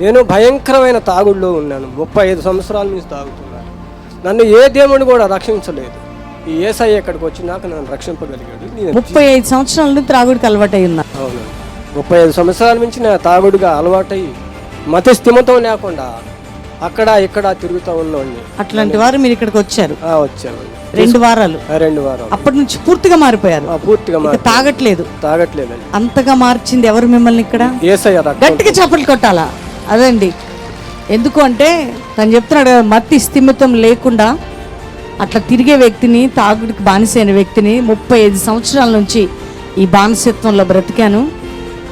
నేను భయంకరమైన తాగుడులో ఉన్నాను. ముప్పై ఐదు సంవత్సరాల నుంచి తాగుతున్నాను నన్ను ఏ దేవుడు కూడా రక్షించలేదు. ఈ ఏసఐ ఇక్కడికి వచ్చినాక నన్ను రక్షింపగలిగాడు. ముప్పై ఐదు సంవత్సరాల నుండి త్రాగుడికి అలవాటై ఉన్నా. అవును. ముప్పై ఐదు సంవత్సరాల నుంచి నేను తాగుడుగా అలవాటై మత స్థిమతం లేకుండా అక్కడ ఇక్కడ తిరుగుతూ ఉన్నవాడిని. అట్లాంటి వారు మీరు ఇక్కడికి వచ్చారు. ఆ, వచ్చాను. రెండు వారాలు. రెండు వారాలు. అప్పటి నుంచి పూర్తిగా మారిపోయారు. పూర్తిగా తాగట్లేదు. తాగట్లేదండి. అంతగా మార్చింది ఎవరు మిమ్మల్ని ఇక్కడ? గట్టిగా చప్పట్లు కొట్టాలా? అదండి. ఎందుకు అంటే తను చెప్తున్నాడు కదా, మత్తి స్థిమితం లేకుండా అట్లా తిరిగే వ్యక్తిని తాగుడికి బానిసైన వ్యక్తిని ముప్పై ఐదు సంవత్సరాల నుంచి ఈ బానిసత్వంలో బ్రతికాను.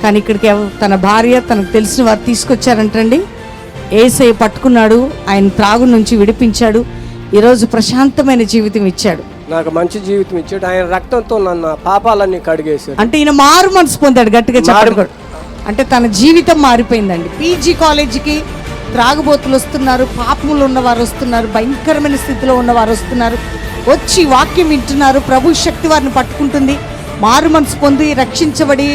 కానీ ఇక్కడికి తన భార్య తనకు తెలిసిన వారు తీసుకొచ్చారంటండి. ఏసై పట్టుకున్నాడు ఆయన త్రాగు నుంచి విడిపించాడు ఈరోజు ప్రశాంతమైన జీవితం ఇచ్చాడు. నాకు మంచి జీవితం ఇచ్చాడు ఆయన రక్తంతో నన్ను పాపాలన్నీ కడిగేశాడు. అంటే ఈయన మారు మనసు పొందాడు గట్టిగా చెప్పాడు. అంటే తన జీవితం మారిపోయిందండి. పీజీ కాలేజీకి త్రాగుబోతులు వస్తున్నారు పాపములు ఉన్నవారు వస్తున్నారు భయంకరమైన స్థితిలో ఉన్నవారు వస్తున్నారు. వచ్చి వాక్యం వింటున్నారు ప్రభు శక్తి వారిని పట్టుకుంటుంది మారు మనసు పొంది రక్షించబడి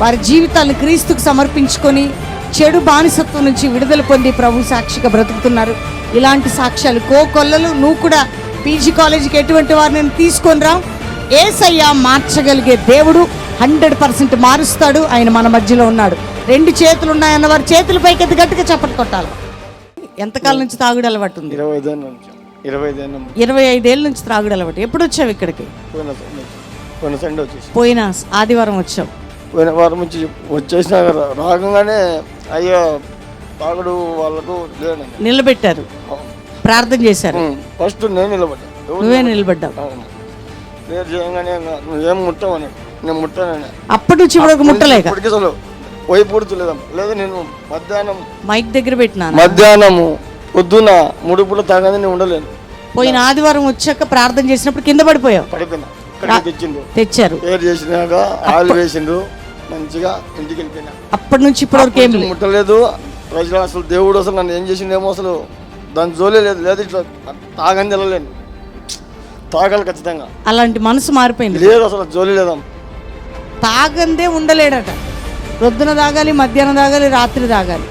వారి జీవితాలను క్రీస్తుకు సమర్పించుకొని చెడు బానిసత్వం నుంచి విడుదల పొంది ప్రభు సాక్షిగా బ్రతుకుతున్నారు. ఇలాంటి సాక్ష్యాలు కోకొల్లలు నువ్వు కూడా పీజీ కాలేజీకి ఎటువంటి వారిని తీసుకొని రా. ఏసయ్యా మార్చగలిగే దేవుడు. హండ్రెడ్ పర్సెంట్ మారుస్తాడు. ఆయన మన మధ్యలో ఉన్నాడు. రెండు చేతులు ఉన్నాయన్న వారి చేతుల పైకి ఎత్తి గట్టిగా చప్పట్లు కొట్టాలి. ఎంతకాలం నుంచి తాగుడు అలవాటు ఉంది? ఇరవై ఐదు నుంచి. ఇరవై ఐదు నుంచి ఇరవై ఐదేళ్ళ నుంచి తాగుడు అలవాటు. ఎప్పుడు వచ్చావు ఇక్కడికి? పోయిన సండే పోయిన సండే వచ్చేసి. పోయిన ఆదివారం వచ్చావు. పోయిన వారం నుంచి వచ్చేసినాక రా- రాగానే అయ్యో తాగుడు వాళ్ళకు నిలబెట్టారు. ప్రార్థన చేశారు. ఫస్ట్ నేను నిలబడ్డా. నువ్వే నిలబడ్డావు. నేను చేయగానే నువ్వేం ముట్టవని. నేను ముట్టానని అప్పటి నుంచి ఇప్పుడు ముట్టలేక? ఇప్పటికీ అసలు పోయి పూడ్చలేదమ్మా లేదు నేను మధ్యాహ్నం మైక్ దగ్గర పెట్టినాను మధ్యాహ్నము పొద్దున మూడు పూట తాగని నేను ఉండలేను. పోయిన ఆదివారం వచ్చాక ప్రార్థన చేసినప్పుడు కింద పడిపోయావు? పడిపోయినా. ఇక్కడికి తెచ్చిండు. తెచ్చారు. పేరు చేసినాక ఆయిల్ వేసిండు మంచిగా ఇంటికి వెళ్ళిపోయినా. అప్పటి నుంచి ఇప్పటి వరకు ఏం లేదు ముట్టలేదు. ప్రజలు అసలు దేవుడు అసలు నన్ను ఏం చేసిండేమో అసలు దాని జోలే లేదు. లేదు ఇట్లా తాగని వెళ్ళలేను. తాగాలి ఖచ్చితంగా. అలాంటి మనసు మారిపోయింది. లేదు అసలు జోలి లేదమ్మ తాగందే ఉండలేడట. ప్రొద్దున తాగాలి మధ్యాహ్నం తాగాలి రాత్రి తాగాలి.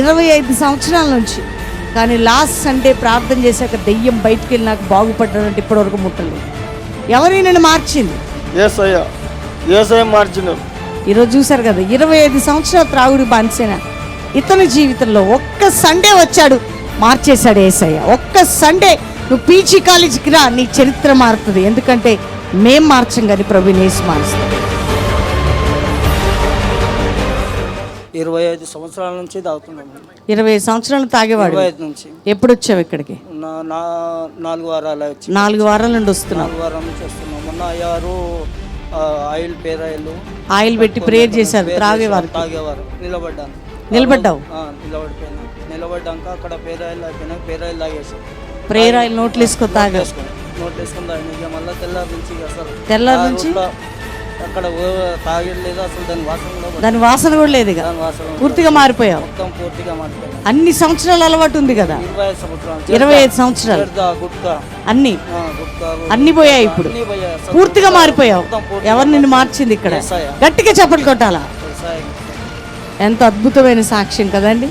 ఇరవై ఐదు సంవత్సరాల నుంచి. కానీ లాస్ట్ సండే ప్రార్థన చేశాక దెయ్యం బయటికి వెళ్ళి నాకు బాగుపడ్డాడంటే ఇప్పటివరకు ముట్టలేదు. ఎవరైనా మార్చింది? ఏసయ్య ఏసయ్య మార్చిండు ఈరోజు చూశారు కదా ఇరవై ఐదు సంవత్సరాల త్రాగుడు బానిసైన ఇతని జీవితంలో ఒక్క సండే వచ్చాడు మార్చేశాడు ఏసయ్య. ఒక్క సండే నువ్వు పీజీ కాలేజీకి రా నీ చరిత్ర మారుతుంది. ఎందుకంటే మేం మార్చం కానీ ప్రభు నేసి మారుస్తాం ఇరవై ఐదు సంవత్సరాల నుంచి తాగుతున్నాను ఇరవై సంవత్సరాలు తాగేవాడు. ఇరవై ఐదు నుంచి. ఎప్పుడు వచ్చావు ఇక్కడికి? నా నా నాలుగు వారాలు వచ్చి. నాలుగు వారాల నుండి వస్తున్నావు. నాలుగు వారాల నుంచి వస్తున్నాం. మొన్న అయ్యారు ఆ, ఆయిల్ పేరాయిలు ఆయిల్. పెట్టి ప్రేయర్ చేశారు త్రాగేవారు తాగేవారు. నిలబడ్డాను. నిలబడ్డావు? ఆ, నిలబడిపోయినా. నిలబడ్డాక అక్కడ పేరాయిలు అయిపోయినాక పేరాయిలు తాగేసాం ప్రేయర్ ఆయిల్ నోట్లు వేసుకో తాగా. వేసుకుని నోట్ వేసుకుని తాగిన. ఇక మళ్ళీ తెల్లారి నుంచి ఇక అసలు తెల్లారి ఆ నుంచి? రూట్లో అక్కడ ఓ- తాగేది లేదు అసలు దాని వాసన కూడా పడదు. దాని వాసన కూడా లేదు ఇక. దాని వాసన కూడా పూర్తిగా మారిపోయావు. మొత్తం పూర్తిగా మాట్లాడాను అన్ని సంవత్సరాల అలవాటు ఉంది కదా. ఇరవై ఐదు సంవత్సరాలు ఇరవై ఐదు సంవత్సరాలు. చెడ్డా, గుట్కా అన్ని. ఆ, గుట్కా అన్ని పోయాయి ఇప్పుడు. అన్ని పోయాయి. అసలు. పూర్తిగా మారిపోయావు. ఎవరు నిన్ను మార్చింది ఇక్కడ. గట్టిగా చప్పట్లు కొట్టాలా? వ్యవసాయం. ఎంత అద్భుతమైన సాక్ష్యం కదండి.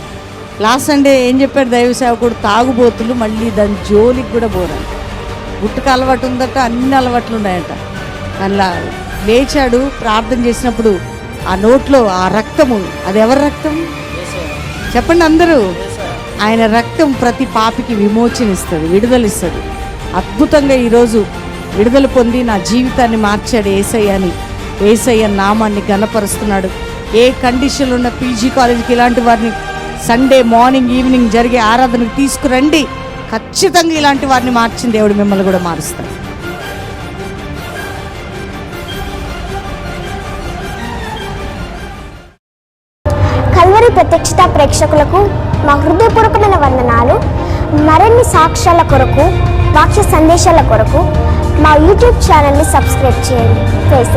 లాస్ట్ సండే ఏం చెప్పాడు దైవ సేవకుడు? తాగుబోతులు మళ్ళీ దాని జోలికి కూడా పోరాడు గుట్టుకు అలవాటు ఉందట అన్ని అలవాట్లు ఉన్నాయట. అలా లేచాడు ప్రార్థన చేసినప్పుడు ఆ నోట్లో ఆ రక్తము అది ఎవరి రక్తం? చెప్పండి అందరూ. ఆయన రక్తం ప్రతి పాపికి విమోచనిస్తుంది విడుదలిస్తుంది. అద్భుతంగా ఈరోజు విడుదల పొంది నా జీవితాన్ని మార్చాడు ఏసయ్య అని ఏసయ్య నామాన్ని గణపరుస్తున్నాడు ఏ కండిషన్లో ఉన్న పీజీ కాలేజీకి ఇలాంటి వారిని సండే మార్నింగ్ ఈవినింగ్ జరిగే ఆరాధనకు తీసుకురండి. ఖచ్చితంగా ఇలాంటి వారిని మార్చిన దేవుడు మిమ్మల్ని కూడా మారుస్తాడు. ప్రత్యక్షత ప్రేక్షకులకు మా హృదయపూర్వకమైన వందనాలు. మరిన్ని సాక్ష్యాల కొరకు వాక్య సందేశాల కొరకు మా యూట్యూబ్ ఛానల్ని సబ్స్క్రైబ్ చేయండి. ప్రైజ్